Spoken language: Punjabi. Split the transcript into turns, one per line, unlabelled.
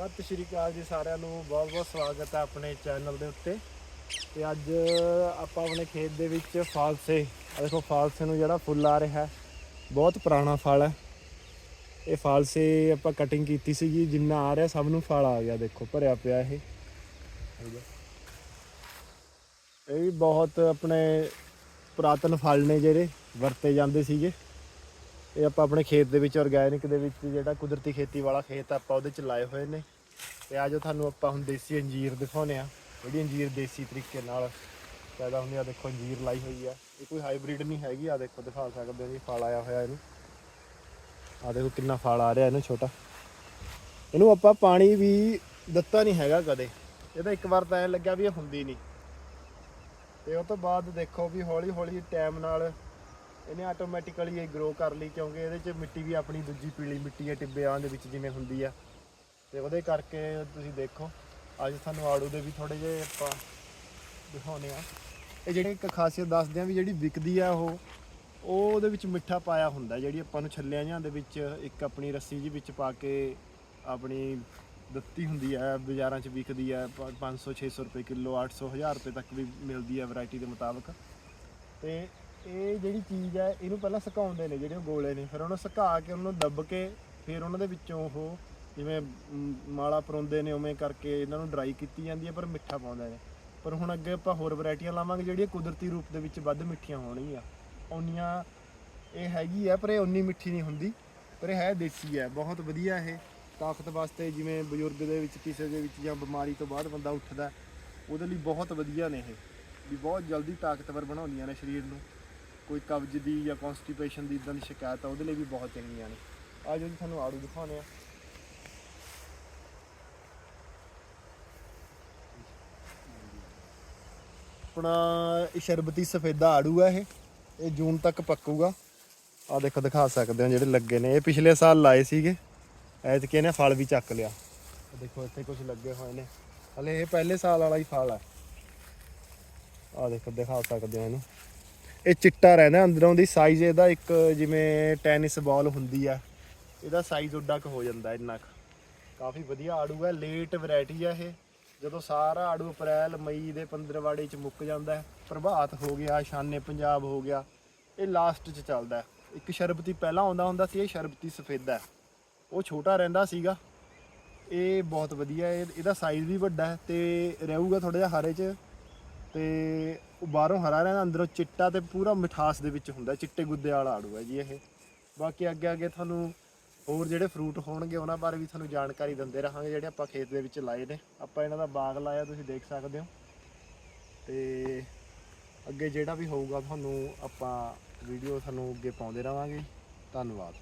ਸਤਿ ਸ਼੍ਰੀ ਅਕਾਲ ਜੀ ਸਾਰਿਆਂ ਨੂੰ, ਬਹੁਤ ਬਹੁਤ ਸਵਾਗਤ ਹੈ ਆਪਣੇ ਚੈਨਲ ਦੇ ਉੱਤੇ। ਤੇ ਅੱਜ ਆਪਾਂ ਆਪਣੇ ਖੇਤ ਦੇ ਵਿੱਚ ਫਾਲਸੇ, ਆਹ ਦੇਖੋ ਫਾਲਸੇ ਨੂੰ ਜਿਹੜਾ ਫੁੱਲ ਆ ਰਿਹਾ ਬਹੁਤ ਪੁਰਾਣਾ ਫਲ ਹੈ। ਇਹ ਫਾਲਸੇ ਆਪਾਂ ਕਟਿੰਗ ਕੀਤੀ ਸੀਗੀ, ਜਿੰਨਾ ਆ ਰਿਹਾ ਸਭ ਨੂੰ ਫਲ ਆ ਗਿਆ, ਦੇਖੋ ਭਰਿਆ ਪਿਆ ਇਹ। ਇਹ ਵੀ ਬਹੁਤ ਆਪਣੇ ਪੁਰਾਤਨ ਫਲ ਨੇ ਜਿਹੜੇ ਵਰਤੇ ਜਾਂਦੇ ਸੀਗੇ। ਇਹ ਆਪਾਂ ਆਪਣੇ ਖੇਤ ਦੇ ਵਿੱਚ ਆਰਗੈਨਿਕ ਦੇ ਵਿੱਚ ਜਿਹੜਾ ਕੁਦਰਤੀ ਖੇਤੀ ਵਾਲਾ ਖੇਤ ਆਪਾਂ ਉਹਦੇ ਚ ਲਾਏ ਹੋਏ ਨੇ। ਤੇ ਆਜੋ ਤੁਹਾਨੂੰ ਆਪਾਂ ਹੁਣ ਦੇਸੀ ਅੰਜੀਰ ਦਿਖਾਉਨੇ ਆ। ਜਿਹੜੀ ਅੰਜੀਰ ਦੇਸੀ ਤਰੀਕੇ ਨਾਲ ਪੈਦਾ ਹੁੰਦੀ ਆ ਦੇਖੋ ਅੰਜੀਰ ਲਾਈ ਹੋਈ ਆ। ਇਹ ਕੋਈ ਹਾਈਬ੍ਰਿਡ ਨਹੀਂ ਹੈਗੀ ਆ ਦੇਖੋ ਦਿਖਾ ਸਕਦੇ ਹੋ ਜੀ, ਫਲ ਆਇਆ ਹੋਇਆ ਇਹਨੂੰ। ਆ ਦੇਖੋ ਕਿੰਨਾ ਫਲ ਆ ਰਿਹਾ ਇਹਨੂੰ, ਛੋਟਾ। ਇਹਨੂੰ ਆਪਾਂ ਪਾਣੀ ਵੀ ਦਿੱਤਾ ਨਹੀਂ ਹੈਗਾ ਕਦੇ। ਇਹ ਤਾਂ ਇੱਕ ਵਾਰ ਤਾਂ ਐ ਲੱਗਿਆ ਵੀ ਇਹ ਹੁੰਦੀ ਨਹੀਂ। ਤੇ ਉਹ ਤੋਂ ਬਾਅਦ ਦੇਖੋ ਵੀ ਹੌਲੀ ਹੌਲੀ ਟਾਈਮ ਨਾਲ ਇਹਨੇ ਆਟੋਮੈਟਿਕਲੀ ਇਹ ਗਰੋ ਕਰ ਲਈ ਕਿਉਂਕਿ ਇਹਦੇ 'ਚ ਮਿੱਟੀ ਵੀ ਆਪਣੀ ਦੂਜੀ ਪੀਲੀ ਮਿੱਟੀ ਹੈ ਟਿੱਬਿਆਂ ਦੇ ਵਿੱਚ ਜਿਵੇਂ ਹੁੰਦੀ ਆ। ਤੇ ਉਹਦੇ ਕਰਕੇ ਤੁਸੀਂ ਦੇਖੋ, ਅੱਜ ਤੁਹਾਨੂੰ ਆੜੂ ਦੇ ਵੀ ਥੋੜੇ ਜਿਹੇ ਆਪਾਂ ਦਿਖਾਉਨੇ ਆ ਇਹ ਜਿਹੜੀ ਇੱਕ ਖਾਸੀਅਤ ਦੱਸਦੇ ਆ ਵੀ ਜਿਹੜੀ ਵਿਕਦੀ ਆ ਉਹ ਉਹ ਉਹਦੇ ਵਿੱਚ ਮਿੱਠਾ ਪਾਇਆ ਹੁੰਦਾ ਜਿਹੜੀ ਆਪਾਂ ਨੂੰ ਛੱਲਿਆਂ ਜਾਂ ਦੇ ਵਿੱਚ ਇੱਕ ਆਪਣੀ ਰੱਸੀ ਜੀ ਵਿੱਚ ਪਾ ਕੇ ਆਪਣੀ ਦਿੱਤੀ ਹੁੰਦੀ ਹੈ ਬਾਜ਼ਾਰਾਂ 'ਚ ਵਿਕਦੀ ਹੈ 500 600 ਰੁਪਏ ਕਿਲੋ 800 1000 ਰੁਪਏ ਤੱਕ ਵੀ ਮਿਲਦੀ ਹੈ ਵੈਰਾਈਟੀ ਦੇ ਮੁਤਾਬਕ। ਤੇ ਇਹ ਜਿਹੜੀ ਚੀਜ਼ ਹੈ, ਇਹਨੂੰ ਪਹਿਲਾਂ ਸੁਕਾਉਂਦੇ ਨੇ ਜਿਹੜੇ ਉਹ ਗੋਲੇ ਨੇ। ਫਿਰ ਉਹਨੂੰ ਸੁਕਾ ਕੇ ਉਹਨੂੰ ਦੱਬ ਕੇ ਫਿਰ ਉਹਨਾਂ ਦੇ ਵਿੱਚੋਂ ਉਹ ਜਿਵੇਂ ਮਾਲਾ ਪਰੋਂਦੇ ਨੇ, ਉਵੇਂ ਕਰਕੇ ਇਹਨਾਂ ਨੂੰ ਡਰਾਈ ਕੀਤੀ ਜਾਂਦੀ ਹੈ, ਪਰ ਮਿੱਠਾ ਪਾਉਂਦੇ ਨੇ। ਪਰ ਹੁਣ ਅੱਗੇ ਆਪਾਂ ਹੋਰ ਵੈਰਾਈਟੀਆਂ ਲਾਵਾਂਗੇ, ਜਿਹੜੀਆਂ ਕੁਦਰਤੀ ਰੂਪ ਦੇ ਵਿੱਚ ਵੱਧ ਮਿੱਠੀਆਂ ਹੋਣਗੀਆਂ। ਓਨੀਆਂ ਇਹ ਹੈਗੀ ਆ ਪਰ ਇਹ ਓਨੀ ਮਿੱਠੀ ਨਹੀਂ ਹੁੰਦੀ, ਪਰ ਇਹ ਹੈ ਦੇਸੀ ਹੈ। ਬਹੁਤ ਵਧੀਆ ਇਹ ਤਾਕਤ ਵਾਸਤੇ, ਜਿਵੇਂ ਬਜ਼ੁਰਗ ਦੇ ਵਿੱਚ, ਕਿਸੇ ਦੇ ਵਿੱਚ ਜਾਂ ਬਿਮਾਰੀ ਤੋਂ ਬਾਅਦ ਬੰਦਾ ਉੱਠਦਾ, ਉਹਦੇ ਲਈ ਬਹੁਤ ਵਧੀਆ ਨੇ ਇਹ। ਵੀ ਬਹੁਤ ਜਲਦੀ ਤਾਕਤਵਰ ਬਣਾਉਂਦੀਆਂ ਨੇ ਸਰੀਰ ਨੂੰ। ਕੋਈ ਕਬਜ਼ ਦੀ ਜਾਂ ਕਨਸਟੀਪੇਸ਼ਨ ਦੀ ਇਦਾਂ ਦੀ ਸ਼ਿਕਾਇਤ ਆ, ਉਹਦੇ ਲਈ ਵੀ ਬਹੁਤ ਚੰਗੀਆਂ ਨੇ। ਆ ਜੀ, ਤੁਹਾਨੂੰ ਆੜੂ ਦਿਖਾਉਣੇ ਆ। ਆਪਣਾ ਇਹ ਸ਼ਰਬਤੀ ਸਫੇਦਾ ਆੜੂ ਆ ਇਹ। ਇਹ ਜੂਨ ਤੱਕ ਪੱਕੂਗਾ। ਆ ਦੇਖੋ, ਦਿਖਾ ਸਕਦੇ ਹੋ ਜਿਹੜੇ ਲੱਗੇ ਨੇ। ਇਹ ਪਿਛਲੇ ਸਾਲ ਲਾਏ ਸੀਗੇ। ਐਤਕੀ ਇਹਨੇ ਫਲ ਵੀ ਚੱਕ ਲਿਆ। ਦੇਖੋ, ਇੱਥੇ ਕੁਝ ਲੱਗੇ ਹੋਏ ਨੇ। ਹਲੇ ਇਹ ਪਹਿਲੇ ਸਾਲ ਵਾਲਾ ਹੀ ਫਲ ਆ। ਆ ਦੇਖੋ, ਦਿਖਾ ਸਕਦੇ ਹੋ ਇਹਨੂੰ। ਇਹ ਚਿੱਟਾ ਰਹਿੰਦਾ, ਅੰਦਰੋਂ ਦੀ ਸਾਈਜ਼ ਇਹਦਾ ਇੱਕ ਜਿਵੇਂ ਟੈਨਿਸ ਬਾਲ ਹੁੰਦੀ ਆ, ਇਹਦਾ ਸਾਈਜ਼ ਉੱਡਾ ਕੁ ਹੋ ਜਾਂਦਾ ਇੰਨਾ ਕੁ। ਕਾਫੀ ਵਧੀਆ ਆੜੂ ਹੈ ਲੇਟ ਵੈਰਾਈਟੀ ਆ ਇਹ। ਜਦੋਂ ਸਾਰਾ ਆੜੂ ਅਪ੍ਰੈਲ, ਮਈ ਦੇ 15 ਵਾੜੇ ਚ ਮੁੱਕ ਜਾਂਦਾ ਹੈ ਪ੍ਰਭਾਤ ਹੋ ਗਿਆ, ਸ਼ਾਨੇ ਪੰਜਾਬ ਹੋ ਗਿਆ, ਇਹ ਲਾਸਟ ਚ ਚੱਲਦਾ। ਇੱਕ ਸ਼ਰਬਤੀ ਪਹਿਲਾਂ ਆਉਂਦਾ ਹੁੰਦਾ ਸੀ, ਇਹ ਸ਼ਰਬਤੀ ਸਫੇਦਾ ਉਹ ਛੋਟਾ ਰਹਿੰਦਾ ਸੀਗਾ। ਇਹ ਬਹੁਤ ਵਧੀਆ, ਇਹ- ਇਹਦਾ ਸਾਈਜ਼ ਵੀ ਵੱਡਾ ਹੈ ਤੇ ਰਹੂਗਾ ਥੋੜਾ ਜਿਹਾ ਹਰੇ ਚ ਤੇ ਉਹ ਬਾਹਰੋਂ ਹਰਾ ਰਹਿੰਦਾ ਅੰਦਰੋਂ ਚਿੱਟਾ ਤੇ ਪੂਰਾ ਮਿਠਾਸ ਦੇ ਵਿੱਚ ਹੁੰਦਾ, ਚਿੱਟੇ ਗੁੱਦੇ ਵਾਲਾ ਆੜੂ ਹੈ ਜੀ ਇਹ। ਬਾਕੀ ਅੱਗੇ ਅੱਗੇ ਤੁਹਾਨੂੰ ਹੋਰ ਜਿਹੜੇ ਫਰੂਟ ਹੋਣਗੇ, ਉਹਨਾਂ ਬਾਰੇ ਵੀ ਤੁਹਾਨੂੰ ਜਾਣਕਾਰੀ ਦਿੰਦੇ ਰਹਾਂਗੇ, ਜਿਹੜੇ ਆਪਾਂ ਖੇਤ ਦੇ ਵਿੱਚ ਲਾਏ ਨੇ। ਆਪਾਂ ਇਹਨਾਂ ਦਾ ਬਾਗ ਲਾਇਆ, ਤੁਸੀਂ ਦੇਖ ਸਕਦੇ ਹੋ। ਤੇ ਅੱਗੇ ਜਿਹੜਾ ਵੀ ਹੋਊਗਾ, ਤੁਹਾਨੂੰ ਆਪਾਂ ਵੀਡੀਓ ਤੁਹਾਨੂੰ ਅੱਗੇ ਪਾਉਂਦੇ ਰਵਾਂਗੇ ਧੰਨਵਾਦ।